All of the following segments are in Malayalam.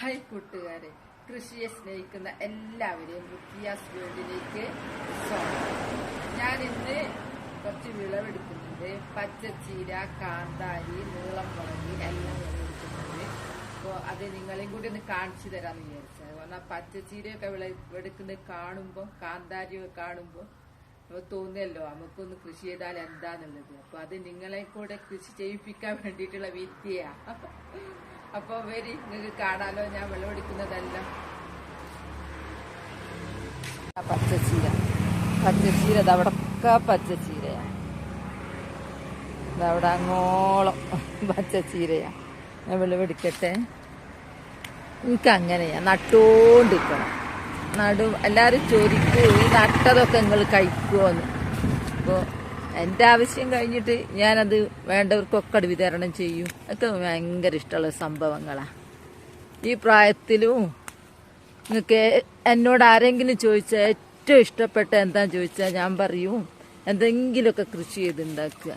ഹായ് കൂട്ടുകാരെ കൃഷിയെ സ്നേഹിക്കുന്ന എല്ലാവരെയും ബുക്കിയാസ് വേൾഡിലേക്ക് സ്വാഗതം. ഞാൻ ഇന്ന് കുറച്ച് വിളവെടുക്കുന്നുണ്ട്. പച്ചച്ചീര കാന്താരി നീളം മുളക് എല്ലാം വിളവെടുക്കുന്നുണ്ട്. അപ്പോൾ അത് നിങ്ങളെയും കൂടി ഒന്ന് കാണിച്ചു തരാമെന്ന് വിചാരിച്ചത്. കാരണം പച്ചച്ചീരയൊക്കെ വിളവെടുക്കുന്നത് കാണുമ്പോൾ കാന്താരിയൊക്കെ കാണുമ്പോൾ അപ്പോൾ തോന്നിയല്ലോ നമുക്കൊന്ന് കൃഷി ചെയ്താൽ എന്താന്നുള്ളത്. അപ്പോൾ അത് നിങ്ങളെ കൂടെ കൃഷി ചെയ്യിപ്പിക്കാൻ വേണ്ടിയിട്ടുള്ള വിദ്യയാ. അപ്പൊ വരി നിങ്ങൾക്ക് കാണാലോ ഞാൻ വെള്ളം ആ പച്ചച്ചീര. പച്ചച്ചീര ഇതവിടൊക്കെ പച്ചച്ചീരയാ. ഇതവിടെ അങ്ങോളം പച്ചച്ചീരയാ. ഞാൻ വിളവെടുക്കട്ടെ. എനിക്ക് അങ്ങനെയാ. നട്ടോണ്ടിരിക്കണം നടും എല്ലാവരും ചോദിക്കൂ ഈ നട്ടതൊക്കെ നിങ്ങൾ കഴിക്കുമോ എന്ന് അപ്പോൾ എന്റെ ആവശ്യം കഴിഞ്ഞിട്ട് ഞാനത് വേണ്ടവർക്കൊക്കെ അത് വിതരണം ചെയ്യും. ഒക്കെ ഭയങ്കര ഇഷ്ടമുള്ള സംഭവങ്ങളാണ് ഈ പ്രായത്തിലും നിങ്ങൾക്ക് എന്നോട് ആരെങ്കിലും ചോദിച്ച ഏറ്റവും ഇഷ്ടപ്പെട്ട എന്താന്ന് ചോദിച്ചാൽ ഞാൻ പറയും. എന്തെങ്കിലുമൊക്കെ കൃഷി ചെയ്തുണ്ടാക്കുക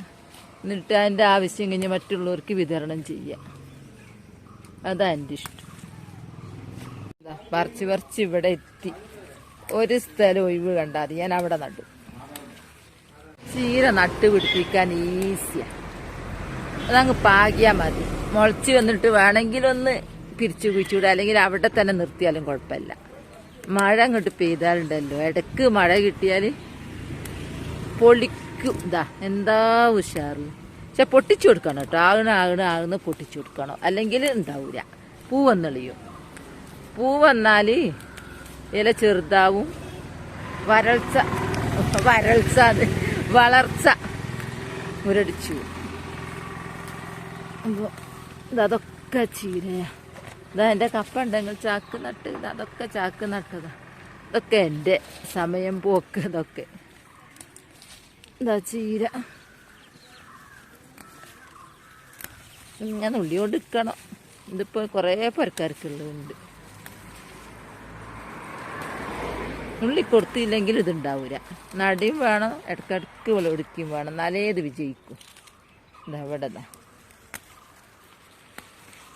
എന്നിട്ട് അതിന്റെ ആവശ്യം കഴിഞ്ഞ് മറ്റുള്ളവർക്ക് വിതരണം ചെയ്യുക അതാ എന്റെ ഇഷ്ടം. പറിച്ച് പറിച്ച് ഇവിടെ എത്തി. ഒരു സ്ഥലം ഒഴിവ് കണ്ടാൽ ഞാൻ അവിടെ നട്ടു ചീര നട്ട് പിടിപ്പിക്കാൻ ഈസിയാ. അതങ്ങ് പാകിയാൽ മതി. മുളച്ച് വന്നിട്ട് വേണമെങ്കിലൊന്ന് പിരിച്ചു കുഴിച്ചുവിടുക. അല്ലെങ്കിൽ അവിടെ തന്നെ നിർത്തിയാലും കുഴപ്പമില്ല. മഴ അങ്ങോട്ട് പെയ്താലുണ്ടല്ലോ. ഇടയ്ക്ക് മഴ കിട്ടിയാൽ പൊളിക്കും. ഇതാ എന്താ ഉഷാറ്. പക്ഷെ പൊട്ടിച്ചു കൊടുക്കണം കേട്ടോ. ആകണ ആകണ ആകുന്ന പൊട്ടിച്ചു കൊടുക്കണം. അല്ലെങ്കിൽ ഉണ്ടാവൂല. പൂവെന്നളിയും പൂ വന്നാൽ ഇല ചെറുതാവും. വരൾച്ച. വരൾച്ച അത്. വളർച്ച. മുരടിച്ചു. അപ്പോൾ ഇതൊക്കെ ചീരയാ. ഇതാ എന്റെ കപ്പ ഉണ്ടെങ്കിൽ ചാക്ക് നട്ട് അതൊക്കെ ചാക്ക് നട്ടതാ ഇതൊക്കെ എന്റെ സമയം പോക്ക് ഇതൊക്കെ. ഇതാ ചീര. ഞാൻ ഉള്ളിയോണ്ട് നിൽക്കണം ഇതിപ്പോ കുറേ പരക്കാർക്കുള്ളതുണ്ട്. ഉള്ളി കൊടുത്തില്ലെങ്കിൽ ഇതുണ്ടാവൂല. നടിയും വേണം ഇടക്കിടക്ക് വിളവെടുക്കുകയും വേണം. എന്നാലേ ഇത് വിജയിക്കും. ഇതാ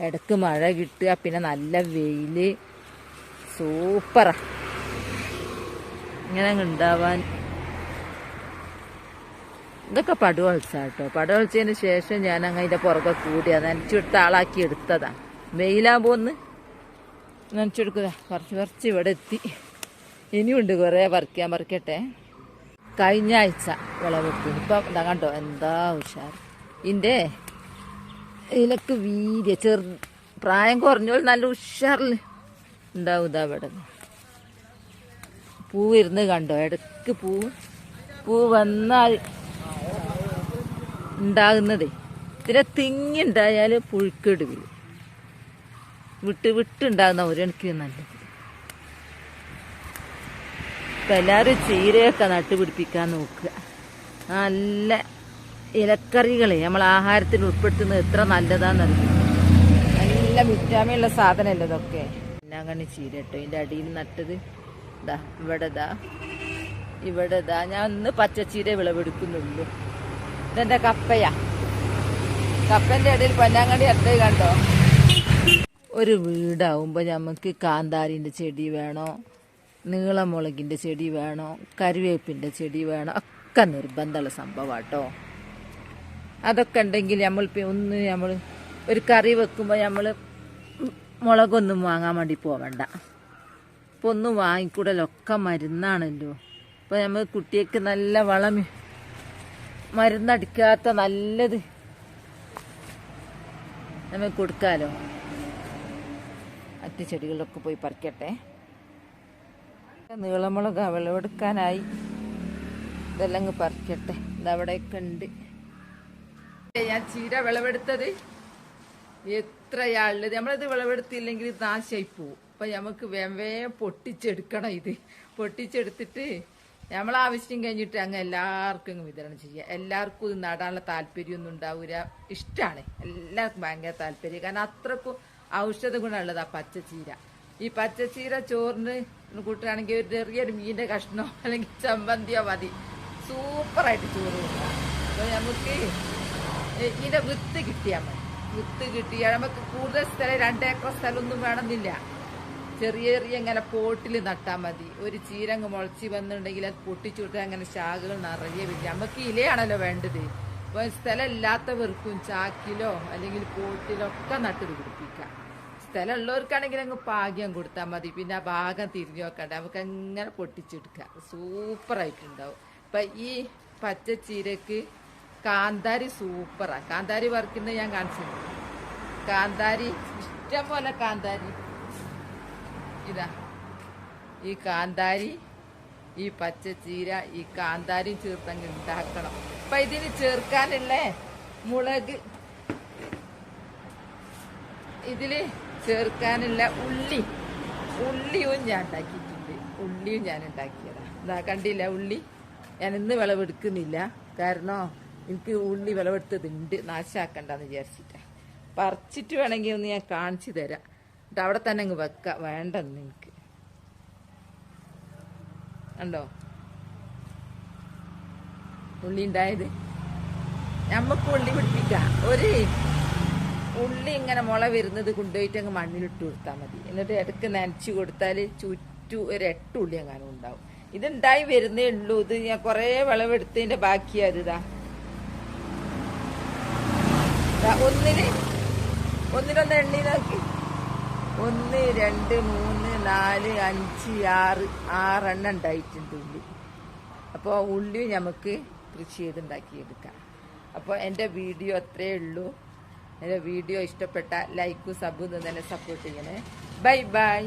ഇടയ്ക്ക് മഴ കിട്ടുക പിന്നെ നല്ല വെയിൽ. സൂപ്പറാ. ഇങ്ങനെ ഉണ്ടാവാൻ. ഇതൊക്കെ പടുവളച്ച കേട്ടോ പടുവളച്ചതിന് ശേഷം ഞാൻ അങ്ങ് അതിന്റെ പുറകെ കൂടി അത് നനച്ചെടുത്ത് ആളാക്കി എടുത്തതാ. വെയിലാകുമ്പോൾ ഒന്ന് നനച്ചെടുക്കുക കുറച്ച് കുറച്ച് ഇവിടെ എത്തി. ഇനിയുണ്ട് കുറേ പറിക്കാൻ പറിക്കട്ടെ. കഴിഞ്ഞ ആഴ്ച വിളവെടുത്തു. ഇപ്പം എന്താ കണ്ടോ എന്താ ഉഷാർ. ഇതിന്റെ ഇതിലൊക്കെ വീര്യ ചെറു പ്രായം കുറഞ്ഞോൾ നല്ല ഉഷാറിൽ ഉണ്ടാവും ഇതാ ഇവിടെ. പൂ ഇരുന്ന് കണ്ടോ ഇടയ്ക്ക് പൂ പൂ വന്നാൽ ഉണ്ടാകുന്നതേ. ഇതിനെ തിങ്ങി ഉണ്ടായാൽ വീഴും വിട്ട് വിട്ടുണ്ടാകുന്ന എനിക്ക് നല്ലത്. ഇപ്പം എല്ലാവരും ചീരയൊക്കെ നട്ടുപിടിപ്പിക്കാൻ നോക്കുക. നല്ല ഇലക്കറികൾ നമ്മൾ ആഹാരത്തിൽ ഉൾപ്പെടുത്തുന്നത് എത്ര നല്ലതാണെന്നറിയും നല്ല വിറ്റാമിൻ ഉള്ള സാധനമല്ലേ ഇതൊക്കെ? പിന്നാങ്ങണി ചീര കേട്ടോ ഇതിന്റെ അടിയിൽ നട്ടത് ഇതാ ഇവിടെ ഇതാ ഇവിടെ ഇതാ ഞാൻ ഒന്ന് പച്ചച്ചീര വിളവെടുക്കുന്നുള്ളൂ. ഇതെന്റെ കപ്പയാ? കപ്പന്റെ ഇടയിൽ പൊന്നാങ്കണ്ണി അടുത്ത് കണ്ടോ? ഒരു വീടാവുമ്പോൾ നമുക്ക് കാന്താരിന്റെ ചെടി വേണോ? നീളമുളകിന്റെ ചെടി വേണോ? കറിവേപ്പിന്റെ ചെടി വേണോ? ഒക്കെ നിർബന്ധമുള്ള സംഭവം കേട്ടോ അതൊക്കെ ഉണ്ടെങ്കിൽ നമ്മൾ ഒന്ന് നമ്മൾ ഒരു കറി വെക്കുമ്പോൾ നമ്മൾ മുളകൊന്നും വാങ്ങാൻ വേണ്ടി പോവണ്ട. ഇപ്പോൾ ഒന്നും വാങ്ങിക്കൂടലൊക്കെ മരുന്നാണല്ലോ. ഇപ്പോൾ നമ്മൾ കുട്ടിക്ക് നല്ല വളം മരുന്നടിക്കാത്ത നല്ലത് നമ്മൾ കൊടുക്കാലോ. മറ്റു ചെടികളിലൊക്കെ പോയി പറിക്കട്ടെ. നീളമുളക് വിളവെടുക്കാനായി ഇതെല്ലാം അങ്ങ് പറിക്കട്ടെ ഇതവിടെയൊക്കെ ഉണ്ട്. ഞാൻ ചീര വിളവെടുത്തത് എത്രയാളുള്ളത് നമ്മളിത് വിളവെടുത്തില്ലെങ്കിൽ നാശമായി പോവും. അപ്പൊ നമുക്ക് വേഗം പൊട്ടിച്ചെടുക്കണം ഇത്. പൊട്ടിച്ചെടുത്തിട്ട് നമ്മളെ ആവശ്യം കഴിഞ്ഞിട്ട് അങ്ങ് എല്ലാവർക്കും അങ്ങ് വിതരണം ചെയ്യുക എല്ലാവർക്കും ഇത് നടാനുള്ള താല്പര്യമൊന്നും ഉണ്ടാവില്ല ഇഷ്ടമാണ് എല്ലാവർക്കും ഭയങ്കര താല്പര്യം. കാരണം അത്രക്കും ഔഷധ ഗുണമുള്ളതാ പച്ചച്ചീര. ഈ പച്ചച്ചീര ചോറിന് കൂട്ടുകയാണെങ്കിൽ ഒരു ചെറിയൊരു മീന്റെ കഷ്ണോ അല്ലെങ്കിൽ ചമ്മന്തിയോ മതി. സൂപ്പറായിട്ട് ചോറ് കൊടുക്കാം അപ്പോൾ നമുക്ക് ഇതിന്റെ വിത്ത് കിട്ടിയാൽ മതി. വിത്ത് കിട്ടിയാൽ നമുക്ക് കൂടുതൽ സ്ഥലം രണ്ടേക്കർ സ്ഥലമൊന്നും വേണമെന്നില്ല. ചെറിയ ചെറിയ ഇങ്ങനെ പോട്ടിൽ നട്ടാൽ മതി. ഒരു ചീരങ്ങ് മുളച്ച് വന്നിട്ടുണ്ടെങ്കിൽ അത് പൊട്ടിച്ചു വിട്ടാൽ അങ്ങനെ ശാഖകൾ നിറയെ വരും. നമുക്ക് ഇലയാണല്ലോ വേണ്ടത്. അപ്പോൾ സ്ഥലം ഇല്ലാത്തവർക്കും ചാക്കിലോ അല്ലെങ്കിൽ പോട്ടിലോ ഒക്കെ നട്ട് പിടിപ്പിക്കാം. സ്ഥലം ഉള്ളവർക്കാണെങ്കിൽ അങ്ങ് ഭാഗ്യം കൊടുത്താൽ മതി. പിന്നെ ആ ഭാഗം തിരിഞ്ഞു നോക്കണ്ട. നമുക്ക് അങ്ങനെ പൊട്ടിച്ചെടുക്കാം. സൂപ്പറായിട്ടുണ്ടാവും. ഇപ്പൊ ഈ പച്ച ചീരക്ക് കാന്താരി സൂപ്പറാ. കാന്താരി വറുക്കുന്നത് ഞാൻ കാണിച്ചിട്ടുണ്ട് കാന്താരി ഇഷ്ടം പോലെ കാന്താരി. ഇതാ. ഈ കാന്താരി ഈ പച്ച ചീര ഈ കാന്താരി ചേർത്തങ്ങ് ഉണ്ടാക്കണം. അപ്പൊ ഇതിന് ചേർക്കാനുള്ള മുളക് ഇതിൽ ചേർക്കാനുള്ള ഉള്ളി ഉള്ളിയും ഞാൻ ഉണ്ടാക്കിയിട്ടുണ്ട്. ഉള്ളിയും ഞാൻ ഉണ്ടാക്കിയതാണ് ഇതാ കണ്ടില്ല ഉള്ളി? ഞാൻ ഇന്ന് വിളവെടുക്കുന്നില്ല. കാരണം എനിക്ക് ഉള്ളി വിളവെടുത്തതുണ്ട്. നാശാക്കണ്ടെന്ന് വിചാരിച്ചിട്ടാണ് പറിച്ചിട്ട് വേണമെങ്കിൽ ഒന്ന് ഞാൻ കാണിച്ചു തരാം. എന്നിട്ട് അവിടെ തന്നെ അങ്ങ് വെക്ക. വേണ്ടെന്ന് എനിക്ക് ണ്ടോ ഉള്ളി ഉണ്ടായത്? നമുക്ക് ഉള്ളി പിടിപ്പിക്കാം. ഒരു ഉള്ളി ഇങ്ങനെ മുള വരുന്നത് കൊണ്ടുപോയിട്ട് അങ്ങ് മണ്ണിലിട്ട് കൊടുത്താൽ മതി. എന്നിട്ട് ഇടയ്ക്ക് നനച്ച് കൊടുത്താൽ ചുറ്റു ഒരു എട്ട് ഉള്ളി എങ്ങാനും ഉണ്ടാവും. ഇതുണ്ടായി വരുന്നേ ഉള്ളൂ. ഇത് ഞാൻ കുറേ വിളവെടുത്തതിന്റെ ബാക്കിയാ ഇതാ ഒന്നിന് ഒന്നിനൊന്ന് എണ്ണി നോക്കി ഒന്ന് രണ്ട് മൂന്ന് നാല് അഞ്ച് ആറ് ആറെണ്ണം ഉണ്ടായിട്ടുണ്ട് ഉള്ളി. അപ്പോൾ ഉള്ളി നമുക്ക് കൃഷി ചെയ്തുണ്ടാക്കിയെടുക്കാം അപ്പോൾ എന്റെ വീഡിയോ അത്രയേ ഉള്ളൂ. വീഡിയോ ഇഷ്ടപ്പെട്ട ലൈക്കും സബും തന്നെ സപ്പോർട്ട് ചെയ്യണേ. Bye bye